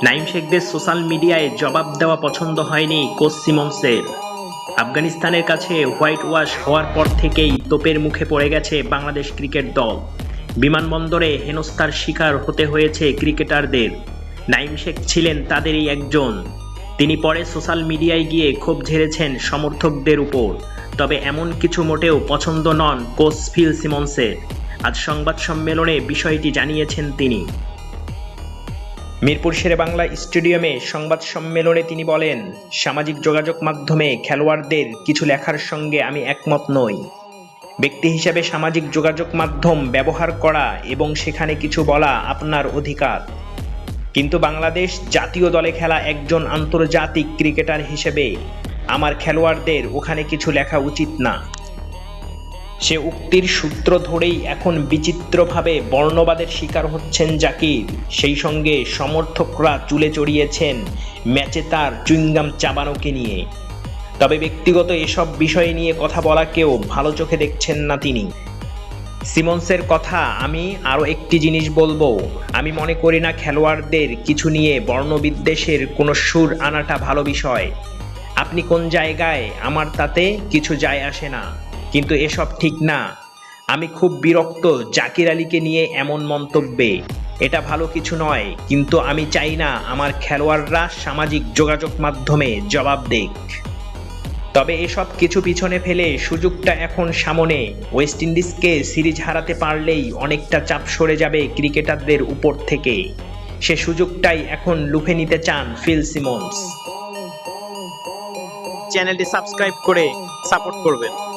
Naim শেখদের social মিডিয়ায় জবাব দেওয়া পছন্দ হয়নি কোচ সিমন্সের আফগানিস্তানের কাছে হোয়াইট ওয়াশ হওয়ার পর থেকেই তোপের মুখে পড়ে গেছে বাংলাদেশ ক্রিকেট দল। বিমানবন্দরে হেনস্থার শিকার হতে হয়েছে ক্রিকেটারদের। নাইম শেখ ছিলেন তাদেরই একজন। তিনি পরে সোশ্যাল মিডিয়ায় গিয়ে ক্ষোভ ঝেড়েছেন সমর্থকদের উপর। তবে এমন কিছু মোটেও পছন্দ নন কোচ ফিল সিমন্সের। আজ সংবাদ সম্মেলনে বিষয়টি জানিয়েছেন তিনি। মিরপুর শেরে বাংলা স্টেডিয়ামে সংবাদ সম্মেলনে তিনি বলেন, সামাজিক যোগাযোগ মাধ্যমে খেলোয়াড়দের কিছু লেখার সঙ্গে আমি একমত নই। ব্যক্তি হিসাবে সামাজিক যোগাযোগ মাধ্যম ব্যবহার করা এবং সেখানে কিছু বলা আপনার অধিকার। কিন্তু বাংলাদেশ জাতীয় দলে খেলা একজন আন্তর্জাতিক ক্রিকেটার হিসেবে আমার খেলোয়াড়দের ওখানে কিছু লেখা উচিত না। সে উক্তির সূত্র ধরেই এখন বিচিত্রভাবে বর্ণবাদের শিকার হচ্ছেন জাকির। সেই সঙ্গে সমর্থকরা চুলে চড়িয়েছেন ম্যাচে তার চুইংগাম চাবানোকে নিয়ে। তবে ব্যক্তিগত এসব বিষয় নিয়ে কথা বলাকেও ভালো চোখে দেখছেন না তিনি। সিমন্সের কথা আমি আরও একটি জিনিস বলব। আমি মনে করি না খেলোয়াড়দের কিছু নিয়ে বর্ণবিদ্বেষের কোনো সুর আনাটা ভালো বিষয়। আপনি কোন জায়গায়, আমার তাতে কিছু যায় আসে না। কিন্তু এসব ঠিক না। আমি খুব বিরক্ত জাকির আলীকে নিয়ে এমন মন্তব্যে। এটা ভালো কিছু নয়, কিন্তু আমি চাই না আমার খেলোয়াড়রা সামাজিক যোগাযোগ মাধ্যমে জবাব দেখ তবে এসব কিছু পিছনে ফেলে সুযোগটা এখন সামনে। ওয়েস্ট ইন্ডিজকে সিরিজ হারাতে পারলেই অনেকটা চাপ সরে যাবে ক্রিকেটারদের উপর থেকে। সে সুযোগটাই এখন লুফে নিতে চান ফিল সিমন্স। চ্যানেলটি সাবস্ক্রাইব করে সাপোর্ট করবেন।